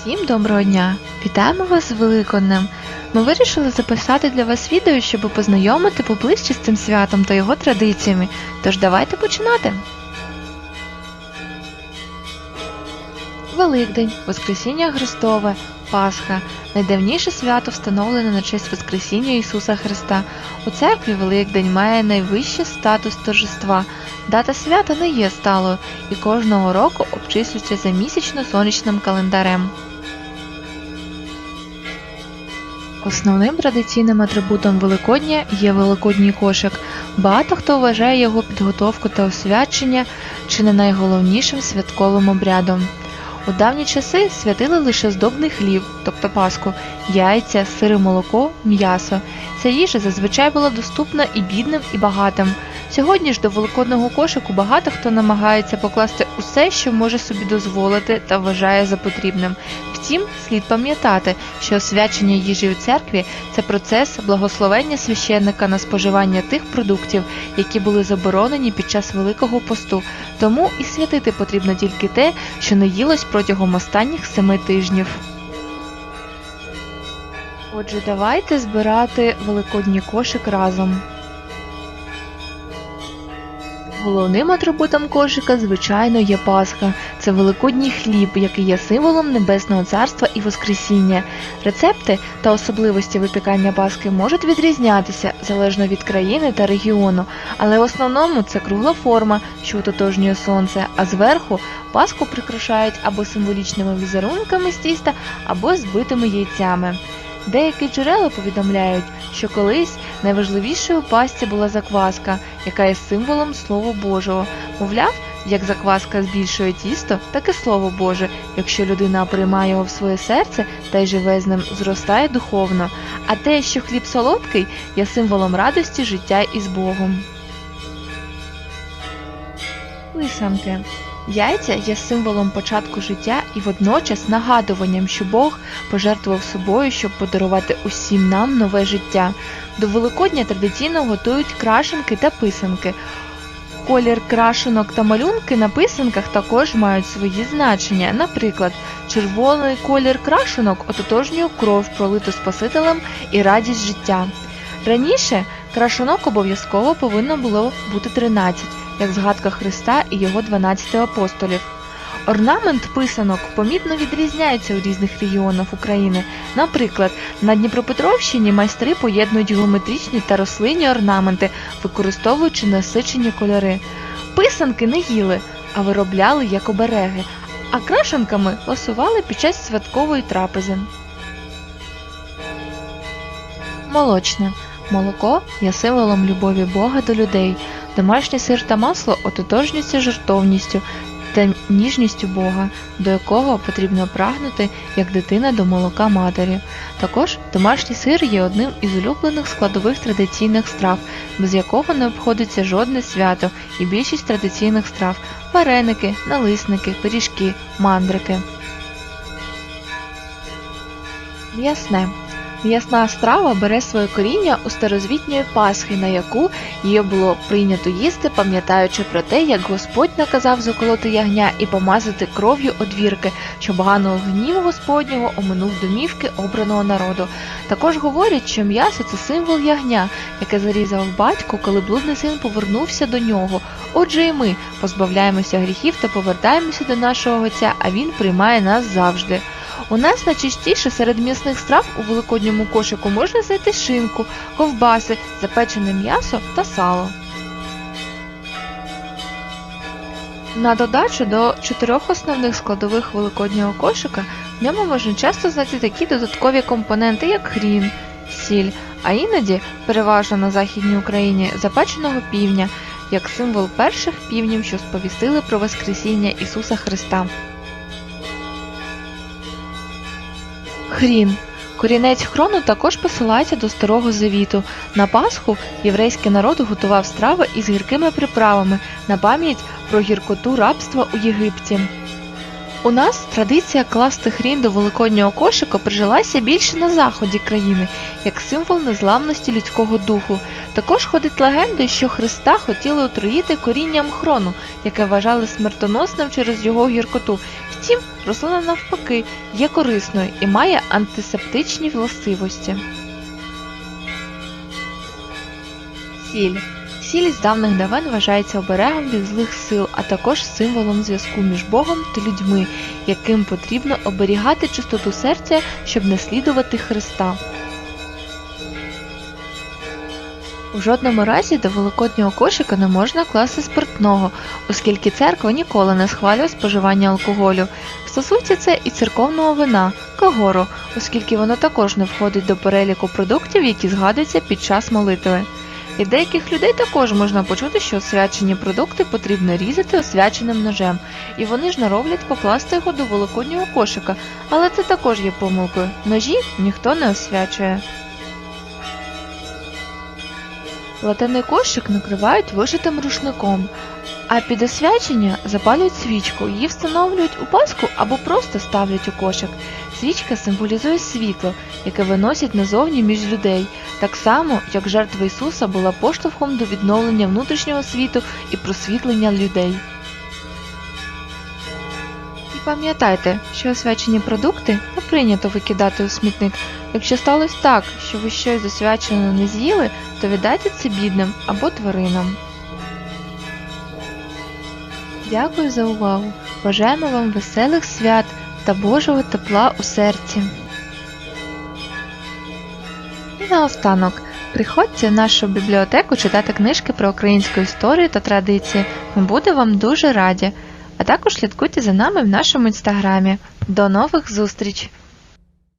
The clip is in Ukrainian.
Всім доброго дня! Вітаємо вас з Великоднем! Ми вирішили записати для вас відео, щоб познайомити поближче з цим святом та його традиціями. Тож давайте починати! Великдень, Воскресіння Христове, Пасха найдавніше свято встановлене на честь Воскресіння Ісуса Христа. У церкві Великдень має найвищий статус торжества. Дата свята не є сталою і кожного року обчислюється за місячно-сонячним календарем. Основним традиційним атрибутом Великодня є Великодній кошик. Багато хто вважає його підготовку та освячення чи не найголовнішим святковим обрядом. У давні часи святили лише здобний хліб, тобто паску, яйця, сире молоко, м'ясо. Ця їжа зазвичай була доступна і бідним, і багатим. Сьогодні ж до великодного кошику багато хто намагається покласти усе, що може собі дозволити та вважає за потрібним. Втім, слід пам'ятати, що освячення їжі у церкві це процес благословення священника на споживання тих продуктів, які були заборонені під час Великого посту. Тому і святити потрібно тільки те, що не їлось протягом останніх семи тижнів. Отже, давайте збирати великодній кошик разом. Головним атрибутом кошика, звичайно, є Пасха. Це великодній хліб, який є символом Небесного Царства і Воскресіння. Рецепти та особливості випікання Пасхи можуть відрізнятися залежно від країни та регіону, але в основному це кругла форма, що ототожнює сонце, а зверху Пасху прикрашають або символічними візерунками з тіста, або збитими яйцями. Деякі джерела повідомляють, що колись найважливішою пасті була закваска, яка є символом Слова Божого. Мовляв, як закваска збільшує тісто, так і Слово Боже, якщо людина приймає його в своє серце та й живе з ним, зростає духовно. А те, що хліб солодкий, є символом радості життя із Богом. Писанки Яйця є символом початку життя і водночас нагадуванням, що Бог пожертвував собою, щоб подарувати усім нам нове життя. До Великодня традиційно готують крашенки та писанки. Колір крашенок та малюнки на писанках також мають свої значення. Наприклад, червоний колір крашенок ототожнює кров, пролиту Спасителем і радість життя. Раніше крашенок обов'язково повинно було бути 13, як згадка Христа і його 12 апостолів. Орнамент писанок помітно відрізняється у різних регіонах України. Наприклад, на Дніпропетровщині майстри поєднують геометричні та рослинні орнаменти, використовуючи насичені кольори. Писанки не їли, а виробляли як обереги, а крашенками ласували під час святкової трапези. Молочне. Молоко є символом любові Бога до людей. Домашній сир та масло ототожнюються жертовністю та ніжністю Бога, до якого потрібно прагнути як дитина до молока матері. Також домашній сир є одним із улюблених складових традиційних страв, без якого не обходиться жодне свято і більшість традиційних страв вареники, налисники, пиріжки, мандрики. М'ясне. М'ясна страва бере своє коріння у старозвітньої Пасхи, на яку її було прийнято їсти, пам'ятаючи про те, як Господь наказав заколоти ягня і помазати кров'ю одвірки, щоб ганого гніву Господнього оминув домівки обраного народу. Також говорять, що м'ясо це символ ягня, яке зарізав батько, коли блудний син повернувся до нього. Отже, і ми позбавляємося гріхів та повертаємося до нашого Отця, а Він приймає нас завжди. У нас найчастіше серед м'ясних страв у великодньому кошику можна знайти шинку, ковбаси, запечене м'ясо та сало. На додачу до чотирьох основних складових великоднього кошика в ньому можна часто знайти такі додаткові компоненти, як хрін, сіль, а іноді, переважно на Західній Україні, запеченого півня, як символ перших півнів, що сповістили про Воскресіння Ісуса Христа. Хрін. Корінець хрону також посилається до Старого Завіту. На Пасху єврейський народ готував страви із гіркими приправами на пам'ять про гіркоту рабства у Єгипті. У нас традиція класти хрін до великоднього кошика прижилася більше на заході країни, як символ незламності людського духу. Також ходить легенда, що Христа хотіли отруїти корінням хрону, яке вважали смертоносним через його гіркоту. Втім, рослина навпаки є корисною і має антисептичні властивості. Сіль. Сіль з давних давен вважається оберегом від злих сил, а також символом зв'язку між Богом та людьми, яким потрібно оберігати чистоту серця, щоб не слідувати Христа. У жодному разі до великоднього кошика не можна класти спиртного, оскільки церква ніколи не схвалює споживання алкоголю. Стосується це і церковного вина, кагору, оскільки воно також не входить до переліку продуктів, які згадуються під час молитви. І деяких людей також можна почути, що освячені продукти потрібно різати освяченим ножем, і вони ж нароблять покласти його до великоднього кошика, але це також є помилкою. Ножі ніхто не освячує. Латений кошик накривають вишитим рушником, а під освячення запалюють свічку, її встановлюють у паску або просто ставлять у кошик. Свічка символізує світло, яке виносять назовні між людей, так само, як жертва Ісуса була поштовхом до відновлення внутрішнього світу і просвітлення людей. І пам'ятайте, що освячені продукти не прийнято викидати у смітник. Якщо сталося так, що ви щось засвячене не з'їли, то віддайте це бідним або тваринам. Дякую за увагу. Бажаємо вам веселих свят та Божого тепла у серці. І наостанок, приходьте в нашу бібліотеку читати книжки про українську історію та традиції. Ми будемо вам дуже раді. А також слідкуйте за нами в нашому інстаграмі. До нових зустріч!